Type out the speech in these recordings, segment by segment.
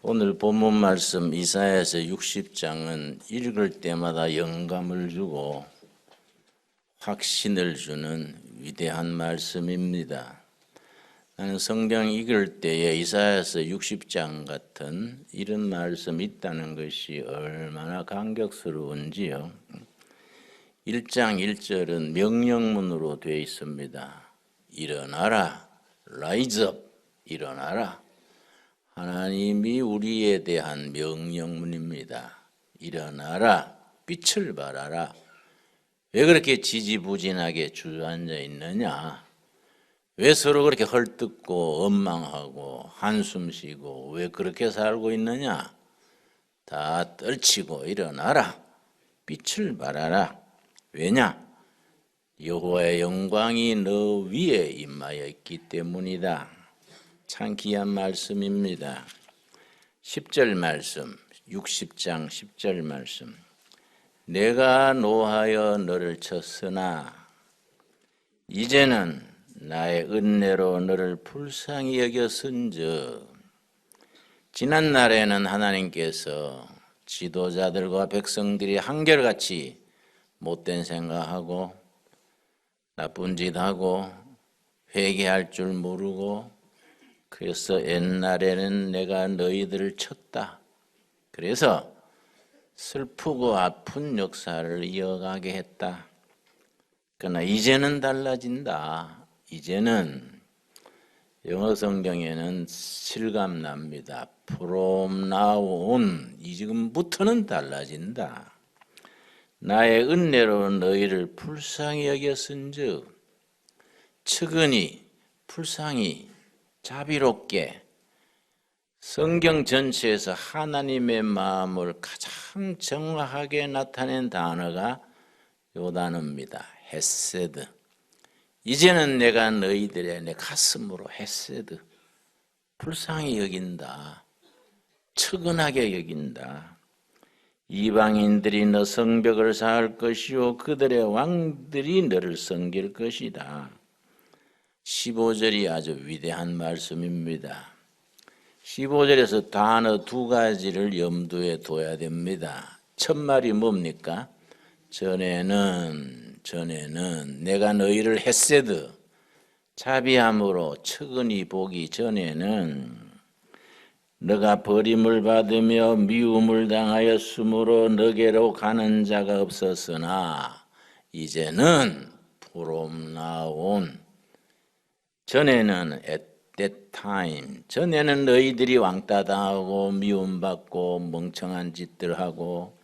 오늘 본문 말씀 이사야서 60장은 읽을 때마다 영감을 주고 확신을 주는 위대한 말씀입니다. 나는 성경 읽을 때에 이사야서 60장 같은 이런 말씀이 있다는 것이 얼마나 감격스러운지요. 1장 1절은 명령문으로 되어 있습니다. 일어나라, rise up, 일어나라. 하나님이 우리에 대한 명령문입니다. 일어나라, 빛을 발하라. 왜 그렇게 지지부진하게 주저앉아 있느냐? 왜 서로 그렇게 헐뜯고 원망하고 한숨 쉬고 왜 그렇게 살고 있느냐? 다 떨치고 일어나라. 빛을 발하라. 왜냐? 여호와의 영광이 너 위에 임하여 있기 때문이다. 참 귀한 말씀입니다. 10절 말씀, 60장 10절 말씀. 내가 노하여 너를 쳤으나 이제는 나의 은혜로 너를 불쌍히 여겼은즉 지난 날에는 하나님께서 지도자들과 백성들이 한결같이 못된 생각하고 나쁜 짓 하고 회개할 줄 모르고 그래서 옛날에는 내가 너희들을 쳤다. 그래서 슬프고 아픈 역사를 이어가게 했다. 그러나 이제는 달라진다. 이제는 영어 성경에는 실감 납니다. from now on 이 지금부터는 달라진다. 나의 은혜로 너희를 불쌍히 여겼은즉 측은히 불쌍히 자비롭게 성경 전체에서 하나님의 마음을 가장 정확하게 나타낸 단어가 요 단어입니다. 헤세드. 이제는 내가 너희들의 내 가슴으로 헤세드. 불쌍히 여긴다. 측은하게 여긴다. 이방인들이 너 성벽을 쌓을 것이요 그들의 왕들이 너를 섬길 것이다. 15절이 아주 위대한 말씀입니다. 15절에서 단어 두 가지를 염두에 둬야 됩니다. 첫 말이 뭡니까? 전에는 전에는 내가 너희를 헤세드 자비함으로 측은히 보기 전에는 너가 버림을 받으며 미움을 당하였으므로 너게로 가는 자가 없었으나 이제는 보름 나온 전에는 at that time 전에는 너희들이 왕따 당하고 미움받고 멍청한 짓들 하고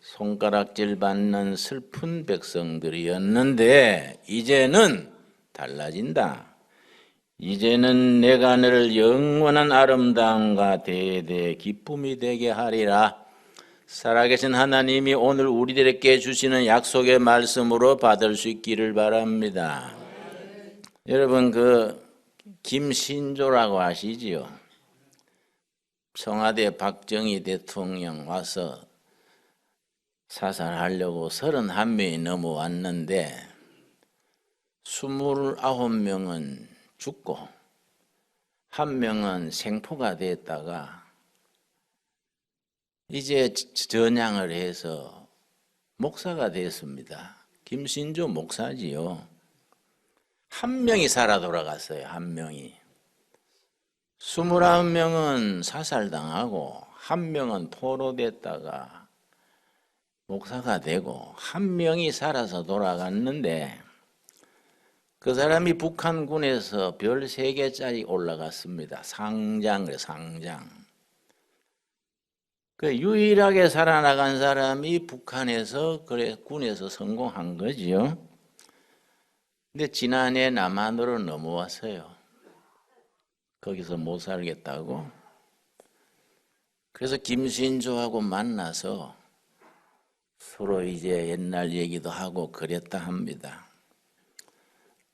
손가락질 받는 슬픈 백성들이었는데 이제는 달라진다. 이제는 내가 너를 영원한 아름다움과 대대 기쁨이 되게 하리라. 살아계신 하나님이 오늘 우리들에게 주시는 약속의 말씀으로 받을 수 있기를 바랍니다. 여러분 그 김신조라고 아시지요? 청와대 박정희 대통령 와서 사살하려고 31명이 넘어왔는데 29명은 죽고 한 명은 생포가 됐다가 이제 전향을 해서 목사가 됐습니다. 김신조 목사지요. 한 명이 살아 돌아갔어요. 한 명이. 29명은 사살당하고 한 명은 포로됐다가 목사가 되고 한 명이 살아서 돌아갔는데 그 사람이 북한군에서 별세 개짜리 올라갔습니다. 상장, 상장. 그 유일하게 살아나간 사람이 북한에서 그래 군에서 성공한 거지요. 근데 지난해 남한으로 넘어왔어요. 거기서 못 살겠다고. 그래서 김신조하고 만나서 서로 이제 옛날 얘기도 하고 그랬다 합니다.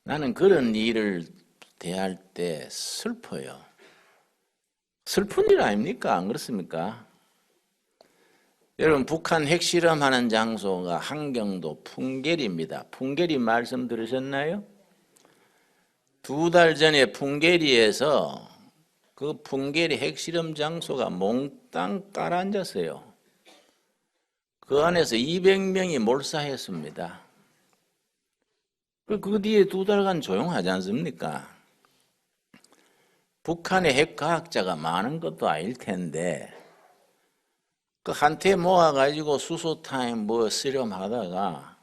나는 그런 일을 대할 때 슬퍼요. 슬픈 일 아닙니까? 안 그렇습니까? 여러분, 북한 핵실험하는 장소가 한경도 풍계리입니다. 풍계리 말씀 들으셨나요? 두 달 전에 풍계리에서 그 풍계리 핵실험 장소가 몽땅 깔아앉았어요. 그 안에서 200명이 몰사했습니다. 그- 그 뒤에 두 달간 조용하지 않습니까? 북한의 핵과학자가 많은 것도 아닐 텐데, 그 한테 모아가지고 수소타임 뭐 실험하다가,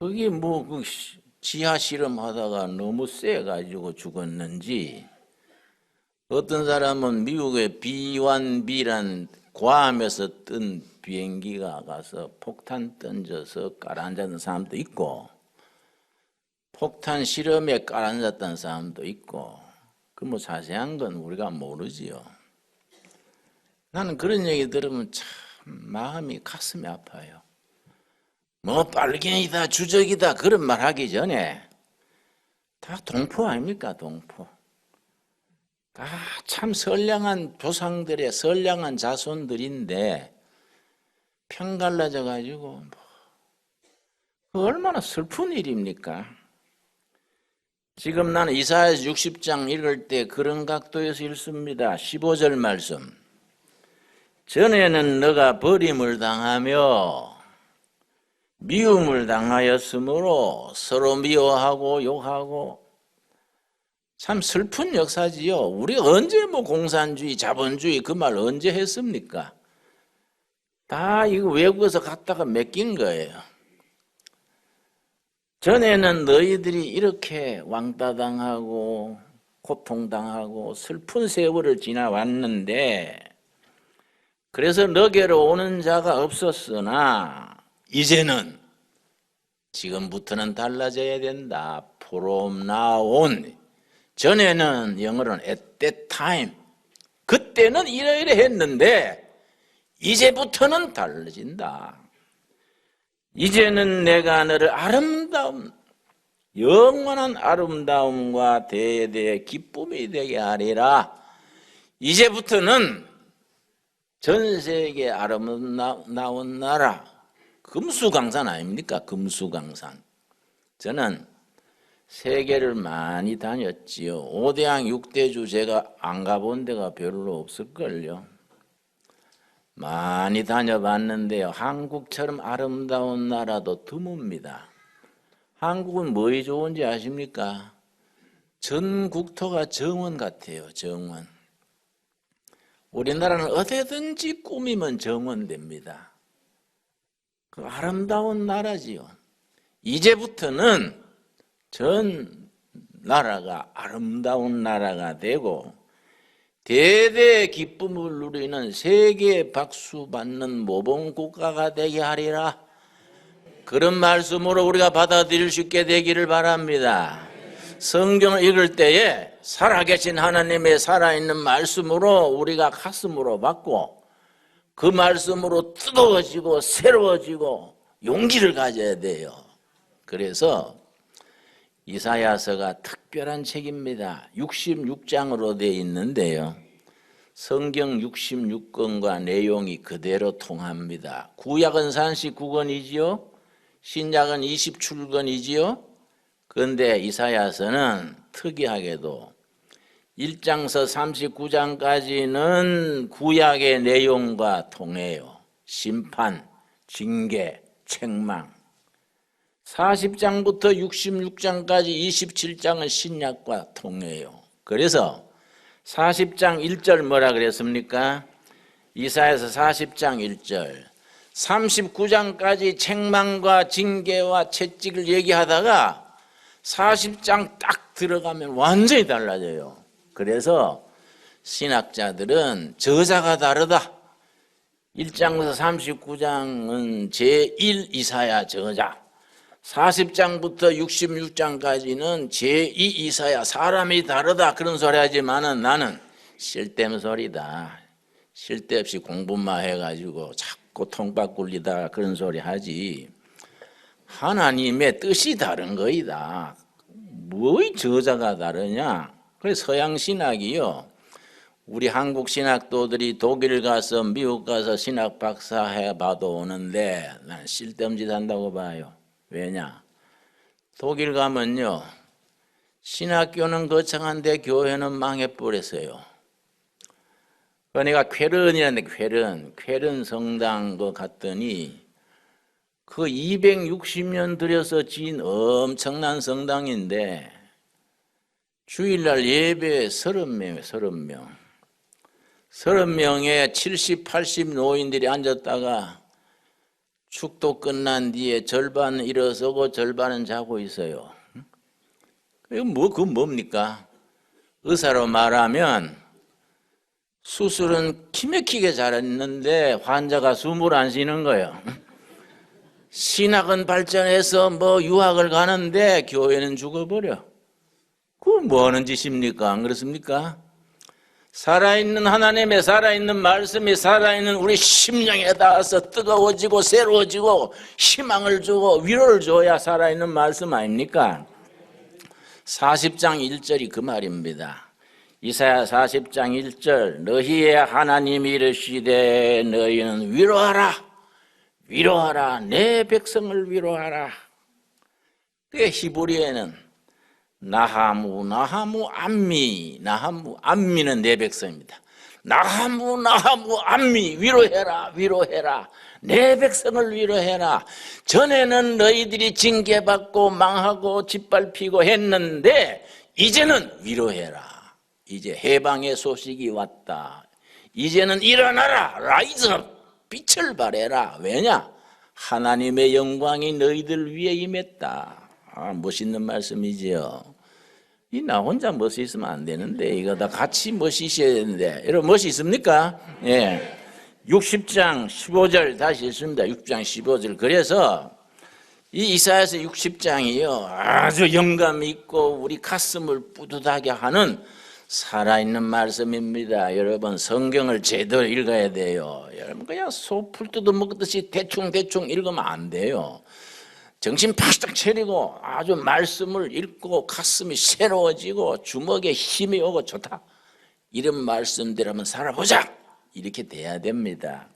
그게 뭐, 그 시- 지하 실험하다가 너무 세가지고 죽었는지, 어떤 사람은 미국의 B1B란 괌에서 뜬 비행기가 가서 폭탄 던져서 깔아앉았던 사람도 있고, 폭탄 실험에 깔아앉았다는 사람도 있고, 그 뭐 자세한 건 우리가 모르지요. 나는 그런 얘기 들으면 참 마음이 가슴이 아파요. 뭐 빨갱이다, 주적이다 그런 말 하기 전에 다 동포 아닙니까, 동포. 다 참 선량한 조상들의 선량한 자손들인데 편갈라져 가지고 뭐 얼마나 슬픈 일입니까? 지금 나는 이사야서 60장 읽을 때 그런 각도에서 읽습니다. 15절 말씀. 전에는 너가 버림을 당하며 미움을 당하였으므로 서로 미워하고 욕하고 참 슬픈 역사지요. 우리가 언제 뭐 공산주의, 자본주의 그 말 언제 했습니까? 다 이거 외국에서 갖다가 맡긴 거예요. 전에는 너희들이 이렇게 왕따당하고 고통당하고 슬픈 세월을 지나왔는데 그래서 너게로 오는 자가 없었으나 이제는 지금부터는 달라져야 된다. from now on. 전에는 영어로는 at that time. 그때는 이러이러 했는데 이제부터는 달라진다. 이제는 내가 너를 아름다움, 영원한 아름다움과 대대의 기쁨이 되게 하리라. 이제부터는 전 세계 아름다운 나라, 금수강산 아닙니까? 금수강산. 저는 세계를 많이 다녔지요. 5대양 6대주 제가 안 가본 데가 별로 없을걸요. 많이 다녀봤는데요. 한국처럼 아름다운 나라도 드뭅니다. 한국은 뭐이 좋은지 아십니까? 전 국토가 정원 같아요. 정원. 우리나라는 어디든지 꾸미면 정원됩니다. 그 아름다운 나라지요. 이제부터는 전 나라가 아름다운 나라가 되고 대대의 기쁨을 누리는 세계 박수 받는 모범 국가가 되게 하리라. 그런 말씀으로 우리가 받아들일 수 있게 되기를 바랍니다. 성경을 읽을 때에 살아계신 하나님의 살아있는 말씀으로 우리가 가슴으로 받고 그 말씀으로 뜨거워지고 새로워지고 용기를 가져야 돼요. 그래서 이사야서가 특별한 책입니다. 66장으로 되어 있는데요. 성경 66권과 내용이 그대로 통합니다. 구약은 39권이지요. 신약은 27권이지요. 그런데 이사야서는 특이하게도 1장서 39장까지는 구약의 내용과 통해요. 심판, 징계, 책망. 40장부터 66장까지 27장은 신약과 통해요. 그래서 40장 1절 뭐라 그랬습니까? 이사에서 40장 1절. 39장까지 책망과 징계와 채찍을 얘기하다가 40장 딱 들어가면 완전히 달라져요. 그래서 신학자들은 저자가 다르다. 1장부터 39장은 제1 이사야 저자. 40장부터 66장까지는 제2 이사야 사람이 다르다 그런 소리 하지만은 나는 쓸데없는 소리다. 쓸데없이 공부만 해가지고 자꾸 통박 굴리다 그런 소리 하지. 하나님의 뜻이 다른 거이다. 뭐의 저자가 다르냐? 그래서 서양 신학이요. 우리 한국 신학도들이 독일 가서 미국 가서 신학 박사 해봐도 오는데 난 쓸데없는 짓 한다고 봐요. 왜냐? 독일 가면요. 신학교는 거창한데 교회는 망해버렸어요. 그러니까 쾌른이라는데 쾌른, 쾌른 성당 그 갔더니 그 260년 들여서 지은 엄청난 성당인데 주일날 예배 30명에 30명. 30명에 70, 80 노인들이 앉았다가 축도 끝난 뒤에 절반 일어서고 절반은 자고 있어요. 이거 뭐, 그 뭡니까? 의사로 말하면 수술은 기맥히게 잘했는데 환자가 숨을 안 쉬는 거예요. 신학은 발전해서 뭐 유학을 가는데 교회는 죽어버려. 그거 뭐 하는 짓입니까? 안 그렇습니까? 살아있는 하나님의 살아있는 말씀이 살아있는 우리 심령에 닿아서 뜨거워지고 새로워지고 희망을 주고 위로를 줘야 살아있는 말씀 아닙니까? 40장 1절이 그 말입니다. 이사야 40장 1절 너희의 하나님이 이르시되 너희는 위로하라 위로하라 내 백성을 위로하라. 그 히브리에는 나하무 나하무 암미 나하무 암미는 내 백성입니다. 나하무 나하무 암미 위로해라 위로해라. 내 백성을 위로해라. 전에는 너희들이 징계받고 망하고 짓밟히고 했는데 이제는 위로해라. 이제 해방의 소식이 왔다. 이제는 일어나라. 라이즈업 빛을 발해라 왜냐 하나님의 영광이 너희들 위에 임했다 아, 멋있는 말씀이지요. 이 나 혼자 멋이 있으면 안 되는데 이거 다 같이 멋이 있어야 되는데 여러분 멋이 있습니까? 예. 60장 15절 다시 읽습니다. 6장 15절. 그래서 이 이사야서 60장이요. 아주 영감 있고 우리 가슴을 뿌듯하게 하는 살아있는 말씀입니다. 여러분 성경을 제대로 읽어야 돼요. 여러분 그냥 소풀 뜯어 먹듯이 대충 대충 읽으면 안 돼요. 정신 바짝 차리고 아주 말씀을 읽고 가슴이 새로워지고 주먹에 힘이 오고 좋다. 이런 말씀대로 한번 살아보자. 이렇게 돼야 됩니다.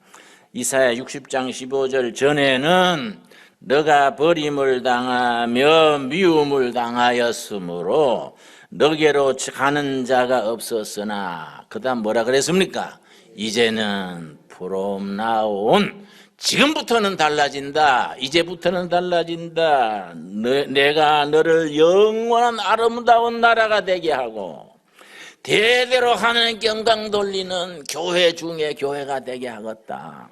이사야 60장 15절 전에는 너가 버림을 당하며 미움을 당하였으므로 너게로 가는 자가 없었으나 그 다음 뭐라 그랬습니까? 이제는 부름 나온 지금부터는 달라진다. 이제부터는 달라진다. 너, 내가 너를 영원한 아름다운 나라가 되게 하고 대대로 하는 경강 돌리는 교회 중에 교회가 되게 하겠다.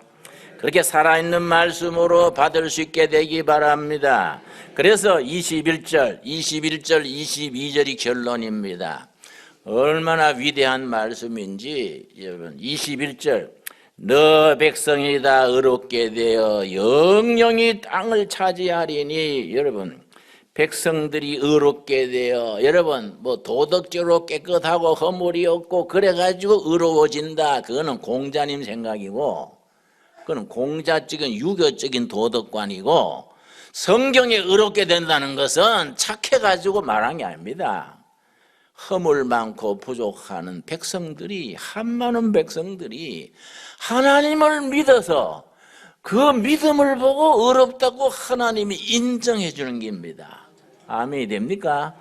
그렇게 살아있는 말씀으로 받을 수 있게 되기 바랍니다. 그래서 21절, 21절, 22절이 결론입니다. 얼마나 위대한 말씀인지 여러분 21절. 너 백성이 다 의롭게 되어 영영이 땅을 차지하리니. 여러분 백성들이 의롭게 되어 여러분 뭐 도덕적으로 깨끗하고 허물이 없고 그래가지고 의로워진다. 그거는 공자님 생각이고 그건 공자적인 유교적인 도덕관이고 성경에 의롭게 된다는 것은 착해가지고 말한 게 아닙니다. 허물 많고 부족하는 백성들이 한 많은 백성들이 하나님을 믿어서 그 믿음을 보고 의롭다고 하나님이 인정해 주는 겁니다. 아멘이 됩니까?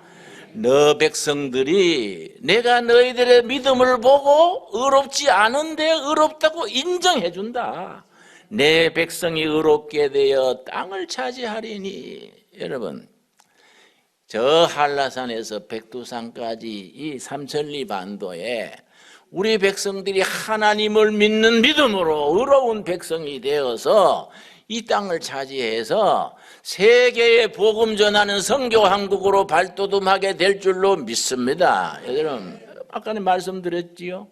너 백성들이 내가 너희들의 믿음을 보고 의롭지 않은데 의롭다고 인정해 준다. 내 백성이 의롭게 되어 땅을 차지하리니 여러분 저 한라산에서 백두산까지 이 삼천리 반도에 우리 백성들이 하나님을 믿는 믿음으로 의로운 백성이 되어서 이 땅을 차지해서 세계에 복음 전하는 선교 한국으로 발돋움하게 될 줄로 믿습니다. 여러분 아까는 말씀드렸지요.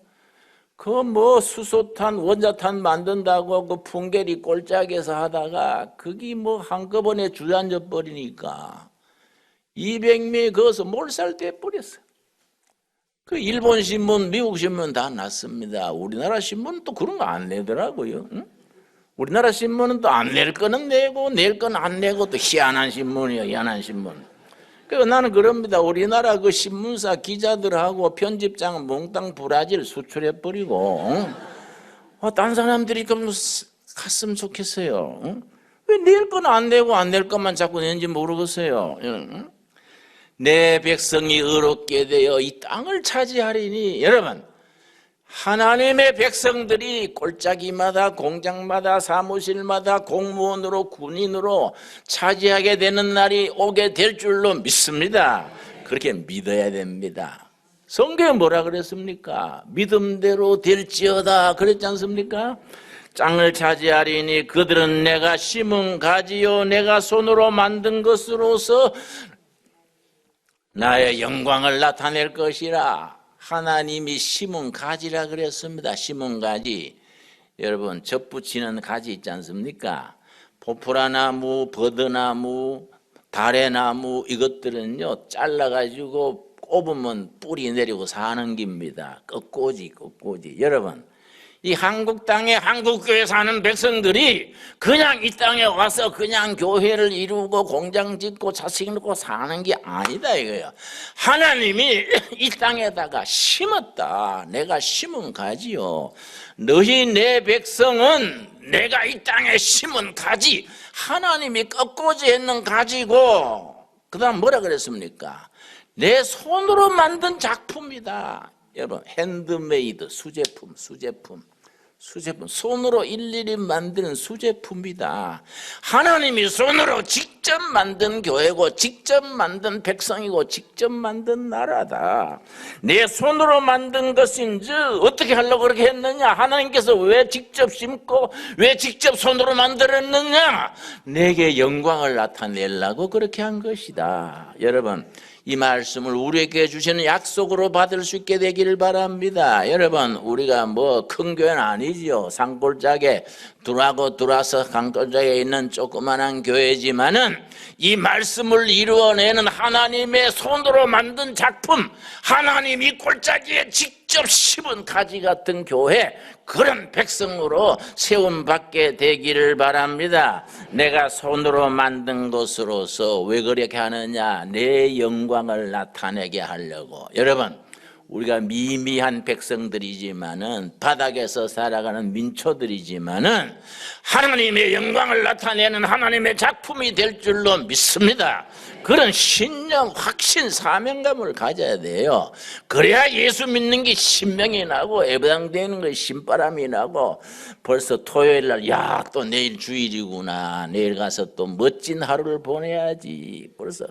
그 뭐 수소탄 원자탄 만든다고 그 풍계리 꼴짝에서 하다가 그게 뭐 한꺼번에 주저앉아 버리니까 200명이 거기서 몰살돼 버렸어. 그 일본 신문, 미국 신문 다 났습니다. 우리나라 신문은 또 그런 거 안 내더라고요. 응? 우리나라 신문은 또 안 낼 거는 내고 낼 건 안 내고 또 희한한 신문이요, 희한한 신문. 그 나는 그럽니다. 우리나라 그 신문사 기자들하고 편집장 몽땅 브라질 수출해 버리고, 응? 어, 딴 사람들이 그럼 갔으면 좋겠어요. 응? 왜낼 건 안 내고 안 낼 것만 자꾸 내는지 모르겠어요. 응? 내 백성이 의롭게 되어 이 땅을 차지하리니 여러분 하나님의 백성들이 골짜기마다 공장마다 사무실마다 공무원으로 군인으로 차지하게 되는 날이 오게 될 줄로 믿습니다. 그렇게 믿어야 됩니다. 성경에 뭐라 그랬습니까? 믿음대로 될지어다 그랬지 않습니까? 땅을 차지하리니 그들은 내가 심은 가지요 내가 손으로 만든 것으로서 나의 영광을 나타낼 것이라 하나님이 심은 가지라 그랬습니다. 심은 가지. 여러분 접붙이는 가지 있지 않습니까? 포프라나무, 버드나무, 다래나무 이것들은요 잘라가지고 꼽으면 뿌리 내리고 사는 g입니다. 끝꽂이, 끝꽂이. 여러분 이 한국 땅에 한국 교회 사는 백성들이 그냥 이 땅에 와서 그냥 교회를 이루고 공장 짓고 자식 놓고 사는 게 아니다 이거예요. 하나님이 이 땅에다가 심었다. 내가 심은 가지요. 너희 내 백성은 내가 이 땅에 심은 가지. 하나님이 꺾고지 했는 가지고 그다음 뭐라 그랬습니까? 내 손으로 만든 작품이다. 여러분 핸드메이드 수제품 수제품 수제품 손으로 일일이 만드는 수제품이다. 하나님이 손으로 직접 만든 교회고 직접 만든 백성이고 직접 만든 나라다. 내 손으로 만든 것인지 어떻게 하려고 그렇게 했느냐? 하나님께서 왜 직접 심고 왜 직접 손으로 만들었느냐? 내게 영광을 나타내려고 그렇게 한 것이다. 여러분 이 말씀을 우리에게 주시는 약속으로 받을 수 있게 되기를 바랍니다. 여러분, 우리가 뭐 큰 교회는 아니지요. 산골짜기에 둘하고 둘아서 강골짜기에 있는 조그만한 교회지만은 이 말씀을 이루어내는 하나님의 손으로 만든 작품, 하나님이 골짜기에 직접 심은 가지 같은 교회, 그런 백성으로 세움 받게 되기를 바랍니다. 내가 손으로 만든 것으로서 왜 그렇게 하느냐? 내 영광을 나타내게 하려고. 여러분, 우리가 미미한 백성들이지만은 바닥에서 살아가는 민초들이지만은 하나님의 영광을 나타내는 하나님의 작품이 될 줄로 믿습니다. 그런 신령, 확신, 사명감을 가져야 돼요. 그래야 예수 믿는 게 신명이 나고 예배당되는 거 신바람이 나고 벌써 토요일 날, 야, 또 내일 주일이구나. 내일 가서 또 멋진 하루를 보내야지. 벌써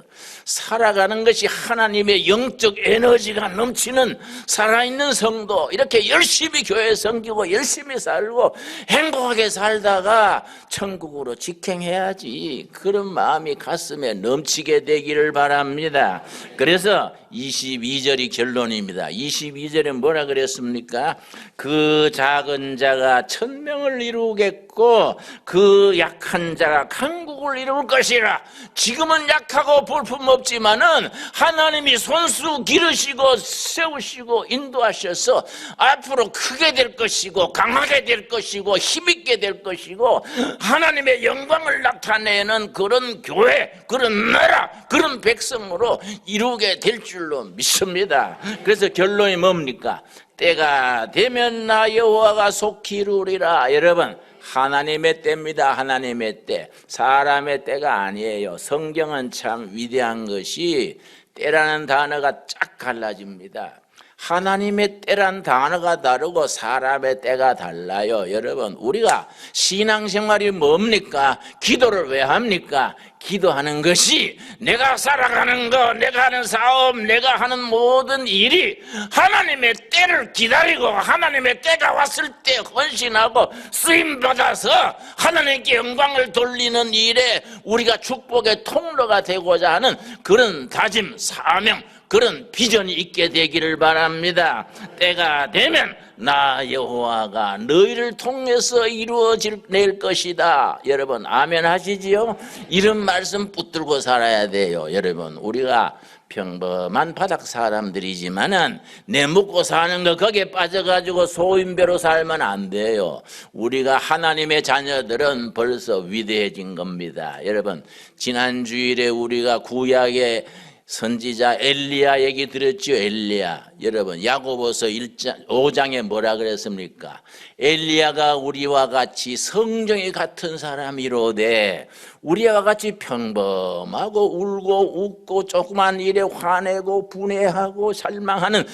살아가는 것이 하나님의 영적 에너지가 넘치는 살아있는 성도, 이렇게 열심히 교회 섬기고 열심히 살고 행복하게 살다가 천국으로 직행해야지. 그런 마음이 가슴에 넘치게 되기를 바랍니다. 그래서 22절이 결론입니다. 22절에 뭐라 그랬습니까? 그 작은 자가 천명을 이루겠고 그 약한 자가 강국을 이룰 것이라. 지금은 약하고 볼품없지만은 하나님이 손수 기르시고 세우시고 인도하셔서 앞으로 크게 될 것이고 강하게 될 것이고 힘있게 될 것이고 하나님의 영광을 나타내는 그런 교회, 그런 나라, 그런 백성으로 이루게 될 줄로 믿습니다. 그래서 결론이 뭡니까? 때가 되면 나 여호와가 속히 이루리라. 여러분 하나님의 때입니다. 하나님의 때. 사람의 때가 아니에요. 성경은 참 위대한 것이 때라는 단어가 쫙 갈라집니다. 하나님의 때란 단어가 다르고 사람의 때가 달라요. 여러분, 우리가 신앙생활이 뭡니까? 기도를 왜 합니까? 기도하는 것이 내가 살아가는 거, 내가 하는 사업, 내가 하는 모든 일이 하나님의 때를 기다리고 하나님의 때가 왔을 때 헌신하고 쓰임 받아서 하나님께 영광을 돌리는 일에 우리가 축복의 통로가 되고자 하는 그런 다짐, 사명, 그런 비전이 있게 되기를 바랍니다. 때가 되면 나 여호와가 너희를 통해서 이루어질 낼 것이다. 여러분 아멘 하시지요? 이런 말씀 붙들고 살아야 돼요. 여러분 우리가 평범한 바닥 사람들이지만은 내 먹고 사는 거 거기에 빠져가지고 소인배로 살면 안 돼요. 우리가 하나님의 자녀들은 벌써 위대해진 겁니다. 여러분 지난 주일에 우리가 구약의 선지자 엘리야 얘기 들었죠? 엘리야. 여러분, 야고보서 1장, 5장에 뭐라 그랬습니까? 엘리야가 우리와 같이 성정이 같은 사람이로되 우리와 같이 평범하고 울고 웃고 조그만 일에 화내고 분해하고 살망하는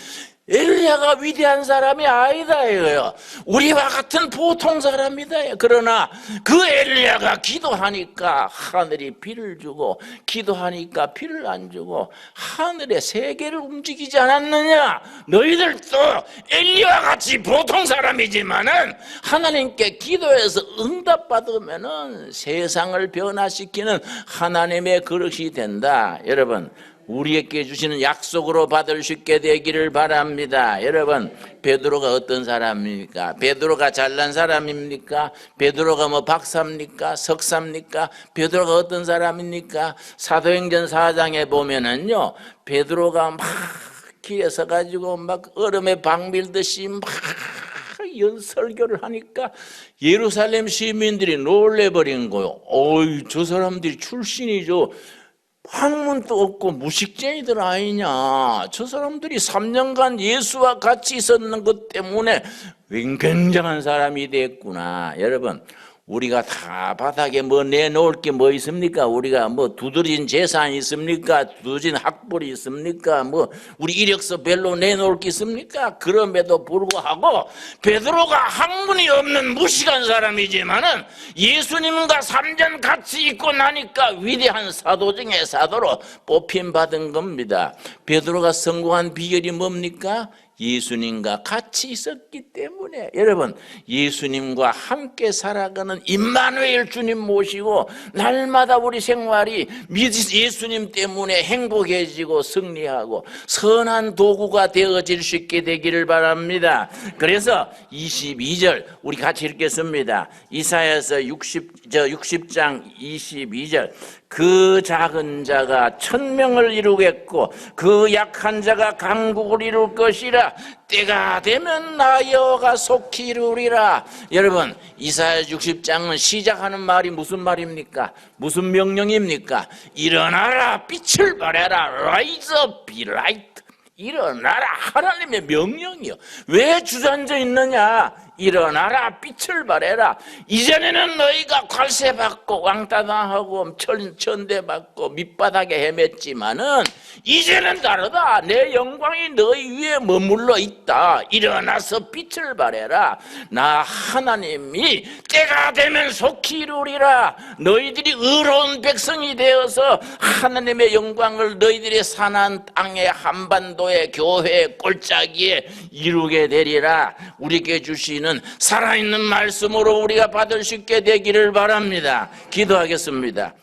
엘리야가 위대한 사람이 아니다 이거요. 우리와 같은 보통 사람이다. 그러나 그 엘리야가 기도하니까 하늘이 비를 주고 기도하니까 비를 안 주고 하늘의 세계를 움직이지 않았느냐? 너희들도 엘리야와 같이 보통 사람이지만은 하나님께 기도해서 응답 받으면은 세상을 변화시키는 하나님의 그릇이 된다. 여러분 우리에게 주시는 약속으로 받을 수 있게 되기를 바랍니다. 여러분, 베드로가 어떤 사람입니까? 베드로가 잘난 사람입니까? 베드로가 뭐 박사입니까? 석사입니까? 베드로가 어떤 사람입니까? 사도행전 4장에 보면은요, 베드로가 막 길에 서 가지고 막 얼음에 방 밀듯이 막 연설교를 하니까 예루살렘 시민들이 놀래버린 거요. 어이, 저 사람들이 출신이죠. 학문도 없고 무식쟁이들 아니냐. 저 사람들이 3년간 예수와 같이 있었는 것 때문에 굉장한 사람이 됐구나. 여러분, 우리가 다 바닥에 뭐 내놓을 게 뭐 있습니까? 우리가 뭐 두드린 재산이 있습니까? 두드린 학벌이 있습니까? 뭐 우리 이력서 별로 내놓을 게 있습니까? 그럼에도 불구하고 베드로가 학문이 없는 무식한 사람이지만은 예수님과 3년 같이 있고 나니까 위대한 사도 중에 사도로 뽑힘 받은 겁니다. 베드로가 성공한 비결이 뭡니까? 예수님과 같이 있었기 때문에 여러분 예수님과 함께 살아가는 임마누엘 주님 모시고 날마다 우리 생활이 예수님 때문에 행복해지고 승리하고 선한 도구가 되어질 수 있게 되기를 바랍니다. 그래서 22절 우리 같이 읽겠습니다. 이사야서 60, 저 60장 22절 그 작은 자가 천명을 이루겠고 그 약한 자가 강국을 이룰 것이라 때가 되면 나 여호가 속히 이루리라 여러분 이사야 60장은 시작하는 말이 무슨 말입니까? 무슨 명령입니까? 일어나라 빛을 발해라 Rise up, be light 일어나라 하나님의 명령이요 왜 주저앉아 있느냐 일어나라 빛을 발해라. 이전에는 너희가 관세받고 왕따당하고 천, 천대받고 밑바닥에 헤맸지만은 이제는 다르다. 내 영광이 너희 위에 머물러 있다. 일어나서 빛을 발해라. 나 하나님이 때가 되면 속히 이루리라. 너희들이 의로운 백성이 되어서 하나님의 영광을 너희들의 산한 땅에 한반도에 교회 꼴짜기에 이루게 되리라. 우리에게 주 시는 살아있는 말씀으로 우리가 받을 수 있게 되기를 바랍니다. 기도하겠습니다